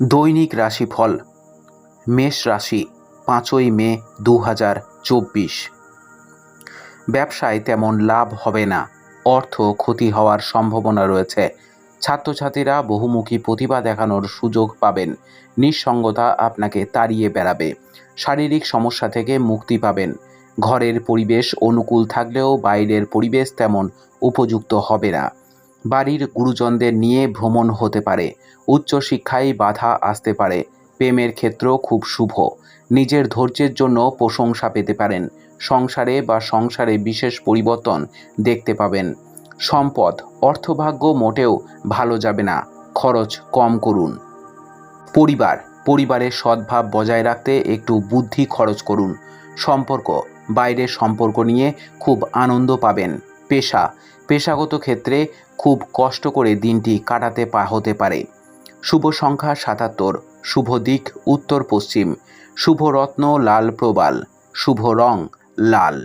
দৈনিক রাশিফল, মেষ রাশি, পাঁচই মে দু হাজার চব্বিশ। ব্যবসায় তেমন লাভ হবে না, অর্থ ক্ষতি হওয়ার সম্ভাবনা রয়েছে। ছাত্রছাত্রীরা বহুমুখী প্রতিভা দেখানোর সুযোগ পাবেন, নিঃসঙ্গতা আপনাকে তাড়িয়ে বেড়াবে, শারীরিক সমস্যা থেকে মুক্তি পাবেন, ঘরের পরিবেশ অনুকূল থাকলেও বাইরের পরিবেশ তেমন উপযুক্ত হবে না। বাড়ির গুরুজনদের নিয়ে ভ্রমণ হতে পারে। উচ্চশিক্ষায় বাধা আসতে পারে। প্রেমের ক্ষেত্র খুব শুভ। নিজের ধৈর্যের জন্য প্রশংসা পেতে পারেন। সংসারে বা সংসারে বিশেষ পরিবর্তন দেখতে পাবেন। সম্পদ, অর্থভাগ্য মোটেও ভালো যাবে না। খরচ কম করুন। পরিবার, পরিবারের সদ্ভাব বজায় রাখতে একটু বুদ্ধি খরচ করুন। সম্পর্ক, বাইরের সম্পর্ক নিয়ে খুব আনন্দ পাবেন। পেশা, পেশাগত ক্ষেত্রে খুব কষ্ট করে দিনটি কাটাতে পা, হতে পারে। শুভ সংখ্যা সাতাত্তর, শুভ দিক উত্তর পশ্চিম, শুভ রত্ন লাল প্রবাল, শুভ রং লাল।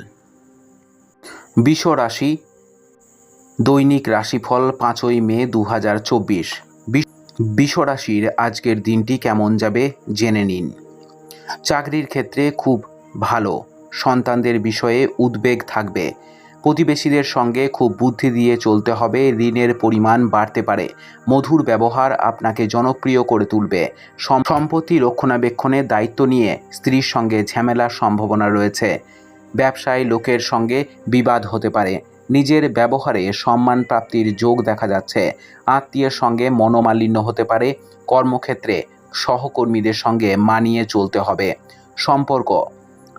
বিষ রাশি, দৈনিক রাশিফল পাঁচই মে দু হাজার চব্বিশ রাশির আজকের দিনটি কেমন যাবে জেনে নিন। চাকরির ক্ষেত্রে খুব ভালো, সন্তানদের বিষয়ে উদ্বেগ থাকবে। প্রতিবেশীদের সঙ্গে খুব বুদ্ধি দিয়ে চলতে হবে, ঋণের পরিমাণ বাড়তে পারে। মধুর ব্যবহার আপনাকে জনপ্রিয় করে তুলবে। সম্পত্তি রক্ষণাবেক্ষণের দায়িত্ব নিয়ে স্ত্রীর সঙ্গে ঝামেলার সম্ভাবনা রয়েছে। ব্যবসায় লোকের সঙ্গে বিবাদ হতে পারে। নিজের ব্যবহারে সম্মান প্রাপ্তির যোগ দেখা যাচ্ছে। আত্মীয়ের সঙ্গে মনোমালিন্য হতে পারে। কর্মক্ষেত্রে সহকর্মীদের সঙ্গে মানিয়ে চলতে হবে। সম্পর্ক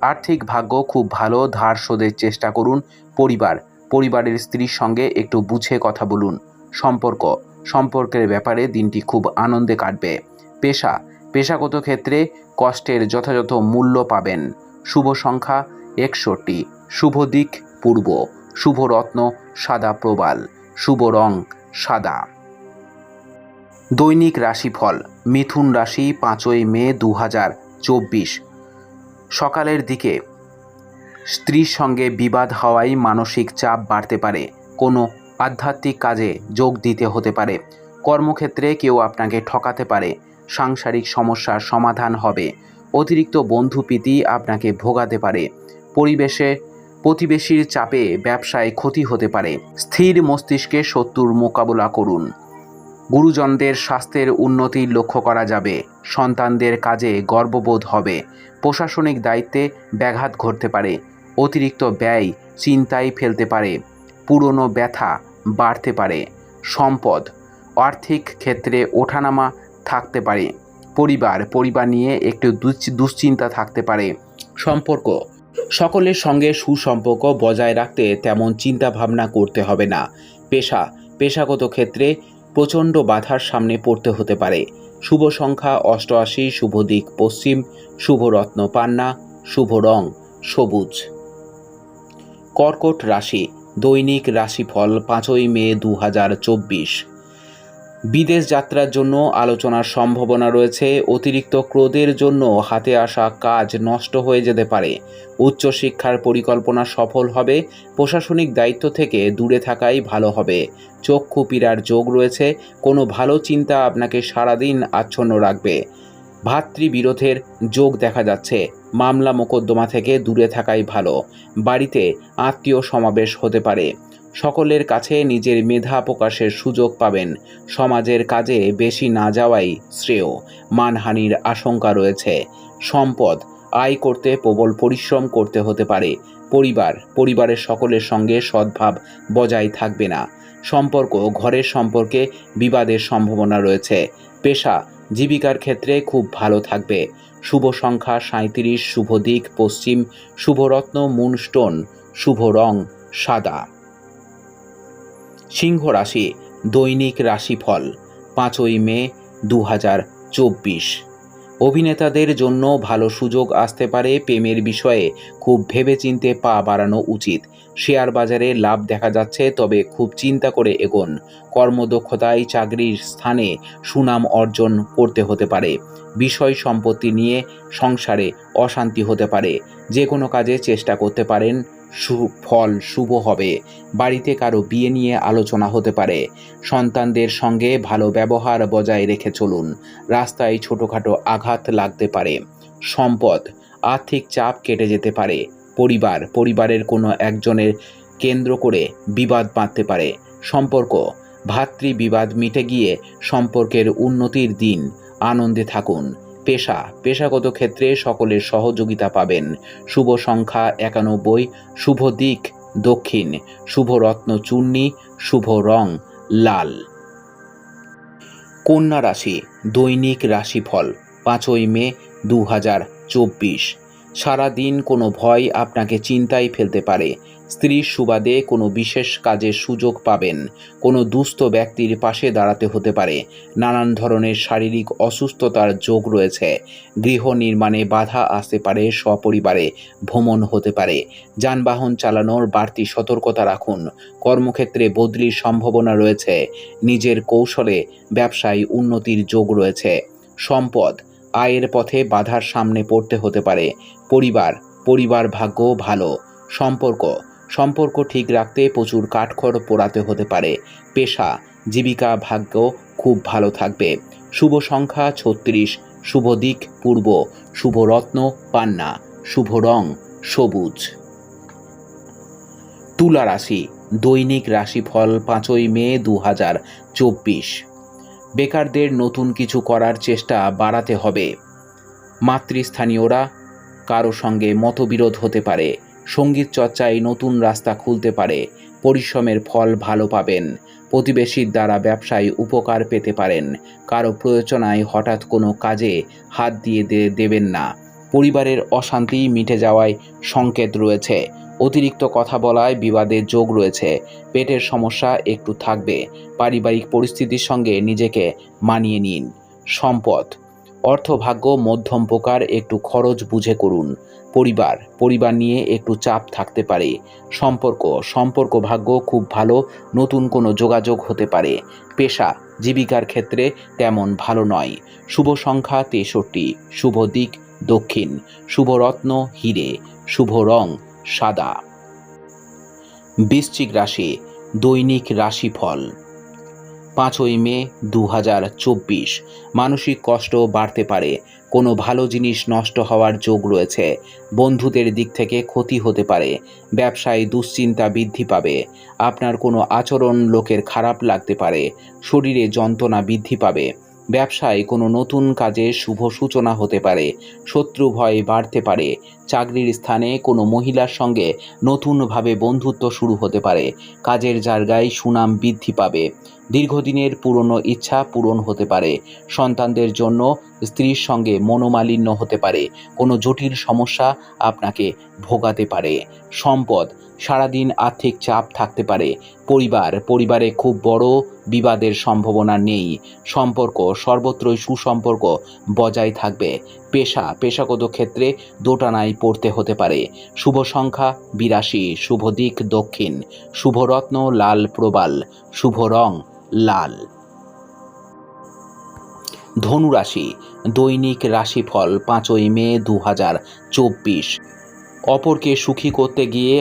আর্থিক ভাগ্য খুব ভালো, ধার শোধের চেষ্টা করুন পরিবার। পরিবারের স্ত্রীর সঙ্গে একটু বুঝে কথা বলুন। সম্পর্ক। সম্পর্কের ব্যাপারে দিনটি খুব আনন্দে কাটবে। পেশা। পেশাগত ক্ষেত্রে কষ্টের যথাযথ মূল্য পাবেন। শুভ সংখ্যা একষট্টি। শুভ দিক পূর্ব। শুভ রত্ন সাদা প্রবাল। শুভ রং সাদা। দৈনিক রাশিফল। মিথুন রাশি পাঁচই মে দু হাজার চব্বিশ। সকালের দিকে। স্ত্রীর সঙ্গে বিবাদ হওয়ায় মানসিক চাপ বাড়তে পারে। কোনো আধ্যাত্মিক কাজে যোগ দিতে হতে পারে। কর্মক্ষেত্রে কেউ আপনাকে ঠকাতে পারে। সাংসারিক সমস্যার সমাধান হবে। অতিরিক্ত বন্ধুপ্রীতি আপনাকে ভোগাতে পারে। পরিবেশে, প্রতিবেশীর চাপে ব্যবসায় ক্ষতি হতে পারে। স্থির মস্তিষ্কে শত্রুর মোকাবিলা করুন। গুরুজনদের স্বাস্থ্যের উন্নতি লক্ষ্য করা যাবে। সন্তানদের কাজে গর্ববোধ হবে। প্রশাসনিক দায়িত্বে ব্যাঘাত ঘটতে পারে। অতিরিক্ত ব্যয় চিন্তায় ফেলতে পারে। পুরনো ব্যথা বাড়তে পারে। সম্পদ, আর্থিক ক্ষেত্রে ওঠানামা থাকতে পারে। পরিবার পরিবার নিয়ে একটু দুশ্চি- দুশ্চিন্তা থাকতে পারে। সম্পর্ক, সকলের সঙ্গে সুসম্পর্ক বজায় রাখতে তেমন চিন্তা ভাবনা করতে হবে না। পেশা, পেশাগত ক্ষেত্রে প্রচণ্ড বাধার সামনে পড়তে হতে পারে। শুভ সংখ্যা অষ্টআশি, শুভ দিক পশ্চিম, শুভ রত্ন পান্না, শুভ রং সবুজ। কর্কট রাশি, দৈনিক রাশিফল পাঁচই মে দু হাজার চব্বিশ। বিদেশ যাত্রার জন্য আলোচনার সম্ভাবনা রয়েছে। অতিরিক্ত ক্রোধের জন্য হাতে আসা কাজ নষ্ট হয়ে যেতে পারে। উচ্চশিক্ষার পরিকল্পনা সফল হবে। প্রশাসনিক দায়িত্ব থেকে দূরে থাকাই ভালো হবে। চক্ষু পীড়ার যোগ রয়েছে। কোনো ভালো চিন্তা আপনাকে সারাদিন আচ্ছন্ন রাখবে। ভাতৃবিরোধের যোগ দেখা যাচ্ছে। মামলা মোকদ্দমা থেকে দূরে থাকাই ভালো। বাড়িতে আত্মীয় সমাবেশ হতে পারে। সকলের কাছে নিজের মেধা প্রকাশের সুযোগ পাবেন। সমাজের কাজে বেশি না যাওয়াই শ্রেয়। মানহানির আশঙ্কা রয়েছে। সম্পদ, আয় করতে প্রবল পরিশ্রম করতে হতে পারে। পরিবার, পরিবারের সকলের সঙ্গে সদ্ভাব বজায় থাকবে না। সম্পর্ক, ঘরের সম্পর্কে বিবাদের সম্ভাবনা রয়েছে। পেশা, জীবিকার ক্ষেত্রে খুব ভালো থাকবে। শুভ সংখ্যা সাঁত্রিশ শুভ দিক পশ্চিম শুভরত্ন মুনস্টোন শুভ রং, সাদা। সিংহ রাশি, দৈনিক রাশিফল, পাঁচই মে দু চব্বিশ। অভিনেতাদের জন্য ভালো সুযোগ আসতে পারে প্রেমের বিষয়ে। খুব ভেবেচিন্তে পা বাড়ানো উচিত। শেয়ার বাজারে লাভ দেখা যাচ্ছে, তবে খুব চিন্তা করে এগোন। কর্মদক্ষতায় চাকরির স্থানে সুনাম অর্জন করতে হতে পারে। বিষয় সম্পত্তি নিয়ে সংসারে অশান্তি হতে পারে। যে কোনো কাজে চেষ্টা করতে পারেন সু- ফল শুভ হবে। বাড়িতে কারও বিয়ে নিয়ে আলোচনা হতে পারে। সন্তানদের সঙ্গে ভালো ব্যবহার বজায় রেখে চলুন। রাস্তায় ছোটোখাটো আঘাত লাগতে পারে। সম্পদ, আর্থিক চাপ কেটে যেতে পারে। পরিবার, পরিবারের কোনো একজনের কেন্দ্র করে বিবাদ বাঁধতে পারে। সম্পর্ক, ভাতৃ বিবাদ মিটে গিয়ে সম্পর্কের উন্নতির দিন। আনন্দে থাকুন। পেশা। পেশাগত ক্ষেত্রে সকলের সহযোগিতা পাবেন। শুভ সংখ্যা একানব্বই, শুভ দিক দক্ষিণ, শুভ রত্ন চূর্ণী, শুভ রং লাল। কন্যা রাশি, দৈনিক রাশিফল, পাঁচই মে দু হাজার চব্বিশ। সারাদিন কোনো ভয় আপনাকে চিন্তায় ফেলতে পারে। স্ত্রীর সুবাদে কোনো বিশেষ কাজের সুযোগ পাবেন। কোনো দুস্থ ব্যক্তির পাশে দাঁড়াতে হতে পারে। নানান ধরনের শারীরিক অসুস্থতার যোগ রয়েছে। গৃহ নির্মাণে বাধা আসতে পারে সপরিবারে, ভ্রমণ হতে পারে। যানবাহন চালানোর বাড়তি সতর্কতা রাখুন। কর্মক্ষেত্রে বদলির সম্ভাবনা রয়েছে। নিজের কৌশলে ব্যবসায় উন্নতির যোগ রয়েছে। সম্পদ, আয়ের পথে বাধার সামনে পড়তে হতে পারে। পরিবার পরিবার ভাগ্য ভালো। সম্পর্ক সম্পর্ক ঠিক রাখতে প্রচুর কাঠখড় পোড়াতে হতে পারে। পেশা, জীবিকা, ভাগ্য খুব ভালো থাকবে। শুভ সংখ্যা ছত্রিশ, শুভ দিক পূর্ব, শুভ রত্ন পান্না, শুভ রং সবুজ। তুলা রাশি, দৈনিক রাশিফল পাঁচই মে দু হাজার চব্বিশ। বেকারদের নতুন কিছু করার চেষ্টা বাড়াতে হবে। মাতৃস্থানীয়রা কারও সঙ্গে মতবিরোধ হতে পারে। সংগীত চর্চায় নতুন রাস্তা খুলতে পারে, পরিশ্রমের ফল ভালো পাবেন। প্রতিবেশীর দ্বারা ব্যবসায় উপকার পেতে পারেন, কারও প্রয়োজনায় হঠাৎ কোনো কাজে হাত দিয়ে দেবেন না। পরিবারের অশান্তি মিটে যাওয়ায় সংকেত রয়েছে, অতিরিক্ত কথা বলায় বিবাদের যোগ রয়েছে, পেটের সমস্যা একটু থাকবে, পারিবারিক পরিস্থিতির সঙ্গে নিজেকে মানিয়ে নিন। সম্পদ, অর্থভাগ্য মধ্যম প্রকার একটু খরচ বুঝে করুন। পরিবার পরিবার নিয়ে একটু চাপ থাকতে পারে। সম্পর্ক সম্পর্ক ভাগ্য খুব ভালো, নতুন কোনো যোগাযোগ হতে পারে। পেশা, জীবিকার ক্ষেত্রে তেমন ভালো নয়। শুভ সংখ্যা তেষট্টি, শুভ দিক দক্ষিণ, শুভ রত্ন হিরে, শুভ রং সাদা। বৃশ্চিক রাশি, দৈনিক রাশিফল। পাঁচই মে দু মানসিক কষ্ট বাড়তে পারে কোনো ভালো জিনিস নষ্ট হওয়ার যোগ রয়েছে। বন্ধুদের দিক থেকে ক্ষতি হতে পারে। ব্যবসায় দুশ্চিন্তা বৃদ্ধি পাবে। আপনার কোনো আচরণ লোকের খারাপ লাগতে পারে। শরীরে যন্ত্রণা বৃদ্ধি পাবে। ব্যবসায় কোনো নতুন কাজে শুভ সূচনা হতে পারে। শত্রু ভয় বাড়তে পারে। চাকরির স্থানে কোনো মহিলার সঙ্গে নতুনভাবে বন্ধুত্ব শুরু হতে পারে। কাজের জায়গায় সুনাম বৃদ্ধি পাবে। দীর্ঘদিনের পুরনো ইচ্ছা পূরণ হতে পারে। সন্তানদের জন্য স্ত্রীর সঙ্গে মনোমালিন্য হতে পারে। কোনো জটিল সমস্যা আপনাকে ভোগাতে পারে। সম্পদ, সারাদিন আর্থিক চাপ থাকতে পারে। পরিবার, পরিবারে খুব বড় বিবাদের সম্ভাবনা নেই। সম্পর্ক, সর্বত্রই সুসম্পর্ক বজায় থাকবে। পেশা, পেশাগত ক্ষেত্রে দোটানায় পড়তে হতে পারে। শুভ সংখ্যা বিরাশি, শুভ দিক দক্ষিণ, শুভ রত্ন লাল প্রবাল, শুভ রং লাল। ধনুরাশি, দৈনিক রাশিফল পাঁচই মে দু হাজার চব্বিশ। অপরকে সুখী করতে গিয়ে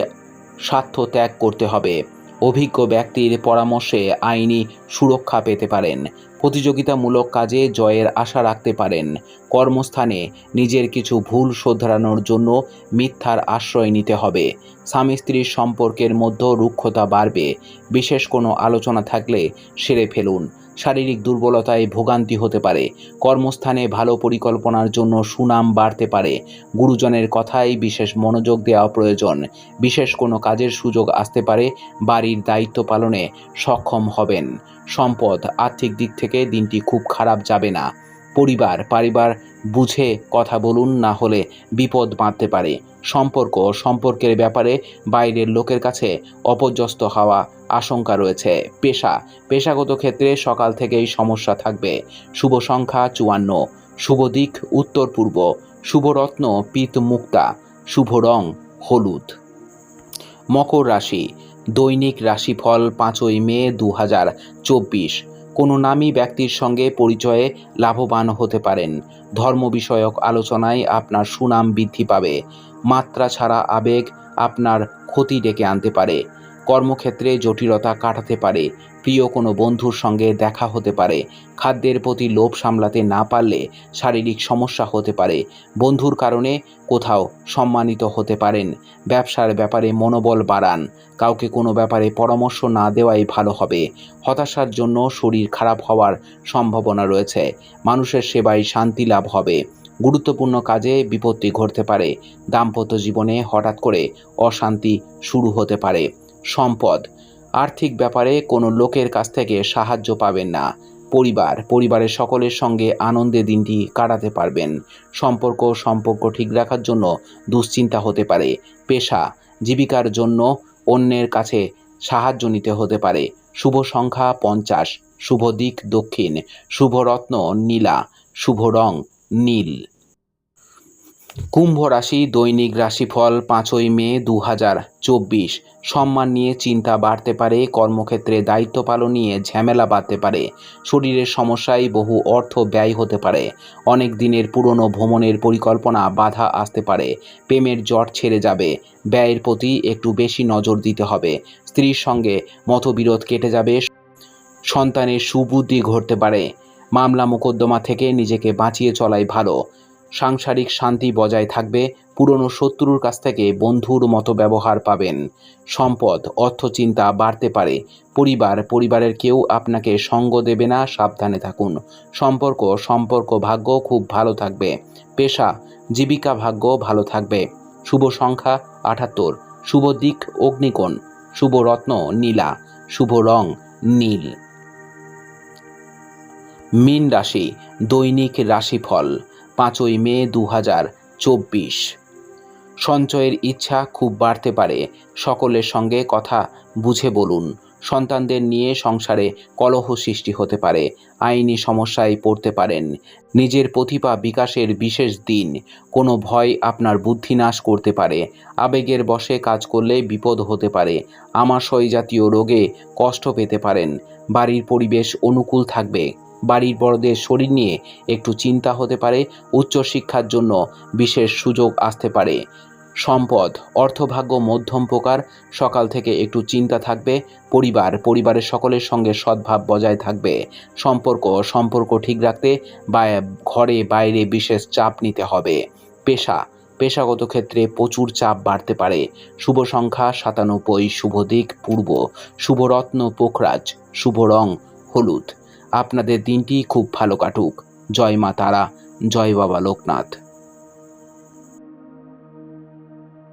স্বার্থ ত্যাগ করতে হবে। অভিজ্ঞ ব্যক্তির পরামর্শে আইনি সুরক্ষা পেতে পারেন। প্রতিযোগিতামূলক কাজে জয়ের আশা রাখতে পারেন। কর্মস্থানে নিজের কিছু ভুল শোধরানোর জন্য মিথ্যার আশ্রয় নিতে হবে। স্বামী স্ত্রীর সম্পর্কের মধ্যে রুক্ষতা বাড়বে। বিশেষ কোনো আলোচনা থাকলে সেরে ফেলুন। শারীরিক দুর্বলতায় ভোগান্তি হতে পারে। কর্মস্থানে ভালো পরিকল্পনার জন্য সুনাম বাড়তে পারে। গুরুজনের কথায় বিশেষ মনোযোগ দেওয়া প্রয়োজন। বিশেষ কোনো কাজের সুযোগ আসতে পারে। বাড়ির দায়িত্ব পালনে সক্ষম হবেন। সম্পদ, আর্থিক দিক থেকে দিনটি খুব খারাপ যাবে না। পরিবার পরিবার বুঝে কথা বলুন না হলে বিপদ বাঁধতে পারে। সম্পর্ক সম্পর্কের ব্যাপারে বাইরের লোকের কাছে অপর্যস্ত হওয়া আশঙ্কা রয়েছে। পেশা, পেশাগত ক্ষেত্রে সকাল থেকেই সমস্যা থাকবে। শুভ সংখ্যা চুয়ান্ন। শুভ দিক উত্তর পূর্ব। শুভ রত্ন পিত মুক্তা। শুভ রং হলুদ। মকর রাশি। দৈনিক রাশিফল পাঁচই মে দু হাজার চব্বিশ। কোনো নামী ব্যক্তির সঙ্গে পরিচয়ে লাভবান হতে পারেন। ধর্ম বিষয়ক আলোচনায় আপনার সুনাম বৃদ্ধি পাবে। মাত্রা ছাড়া আবেগ আপনার ক্ষতি ডেকে আনতে পারে। কর্মক্ষেত্রে জটিলতা কাটাতে পারে। প্রিয় কোনো বন্ধুর সঙ্গে দেখা হতে পারে। খাদ্যের প্রতি লোভ সামলাতে না পারলে শারীরিক সমস্যা হতে পারে। বন্ধুর কারণে কোথাও সম্মানিত হতে পারেন। ব্যবসার ব্যাপারে মনোবল বাড়ান। কাউকে কোনো ব্যাপারে পরামর্শ না দেওয়াই ভালো হবে। হতাশার জন্য শরীর খারাপ হওয়ার সম্ভাবনা রয়েছে। মানুষের সেবায় শান্তি লাভ হবে। গুরুত্বপূর্ণ কাজে বিপত্তি ঘটতে পারে। দাম্পত্য জীবনে হঠাৎ করে অশান্তি শুরু হতে পারে। সম্পদ আর্থিক ব্যাপারে কোনো লোকের কাছ থেকে সাহায্য পাবেন না। পরিবার, পরিবারের সকলের সঙ্গে আনন্দে দিনটি কাটাতে পারবেন। সম্পর্ক সম্পর্ক ঠিক রাখার জন্য দুশ্চিন্তা হতে পারে। পেশা, জীবিকার জন্য অন্যের কাছে সাহায্য নিতে হতে পারে। শুভ সংখ্যা পঞ্চাশ, শুভ দিক দক্ষিণ, শুভ রত্ন নীলা, শুভ রং নীল। কুম্ভ রাশি, দৈনিক রাশিফল পাঁচই মে দু হাজার চব্বিশ। সম্মান নিয়ে চিন্তা বাড়তে পারে, কর্মক্ষেত্রে দায়িত্ব পালন নিয়ে ঝামেলা বাড়তে পারে। শরীরের সমস্যায় বহু অর্থ ব্যয় হতে পারে। অনেক দিনের পুরনো ভ্রমণের পরিকল্পনা বাধা আসতে পারে। প্রেমের জট ছেড়ে যাবে। ব্যয়ের প্রতি একটু বেশি নজর দিতে হবে। স্ত্রীর সঙ্গে মতবিরোধ কেটে যাবে। সন্তানের সুবুদ্ধি ঘটতে পারে। মামলা মোকদ্দমা থেকে নিজেকে বাঁচিয়ে চলাই ভালো। সাংসারিক শান্তি বজায় থাকবে পুরনো শত্রুর কাছ থেকে বন্ধুর মতো ব্যবহার পাবেন। সম্পদ অর্থচিন্তা বাড়তে পারে। পরিবার, পরিবারের কেউ আপনাকে সঙ্গ দেবে না, সাবধানে থাকুন। সম্পর্ক সম্পর্ক ভাগ্য খুব ভালো থাকবে। পেশা, জীবিকা ভাগ্য ভালো থাকবে। শুভ সংখ্যা আটাত্তর। শুভ দিক অগ্নিকোণ। শুভ রত্ন নীলা। শুভ রং নীল। মীন রাশি, দৈনিক রাশিফল। পাঁচই মে দু হাজার চব্বিশ। সঞ্চয়ের ইচ্ছা খুব বাড়তে পারে, সকলের সঙ্গে কথা বুঝে বলুন। সন্তানদের নিয়ে সংসারে কলহ সৃষ্টি হতে পারে, আইনি সমস্যায় পড়তে পারেন। নিজের প্রতিভা বিকাশের বিশেষ দিন, কোনো ভয় আপনার বুদ্ধি নাশ করতে পারে। আবেগের বশে কাজ করলে বিপদ হতে পারে, আমাশয় জাতীয় রোগে কষ্ট পেতে পারেন, বাড়ির পরিবেশ অনুকূল থাকবে। বাড়ির বড়দের শরীর নিয়ে একটু চিন্তা হতে পারে, উচ্চশিক্ষার জন্য বিশেষ সুযোগ আসতে পারে। সম্পদ, অর্থভাগ্য মধ্যম প্রকার, সকাল থেকে একটু চিন্তা থাকবে, পরিবার, পরিবারের সকলের সঙ্গে সদ্ভাব বজায় থাকবে। সম্পর্ক সম্পর্ক ঠিক রাখতে বা ঘরে বাইরে বিশেষ চাপ নিতে হবে। পেশা, পেশাগত ক্ষেত্রে প্রচুর চাপ বাড়তে পারে। শুভ সংখ্যা, সাতানব্বই, শুভ দিক, পূর্ব। শুভরত্ন পোখরাজ। শুভ রং, হলুদ। আপনাদের দিনটি খুব ভালো কাটুক। জয় মা তারা জয় বাবা লোকনাথ।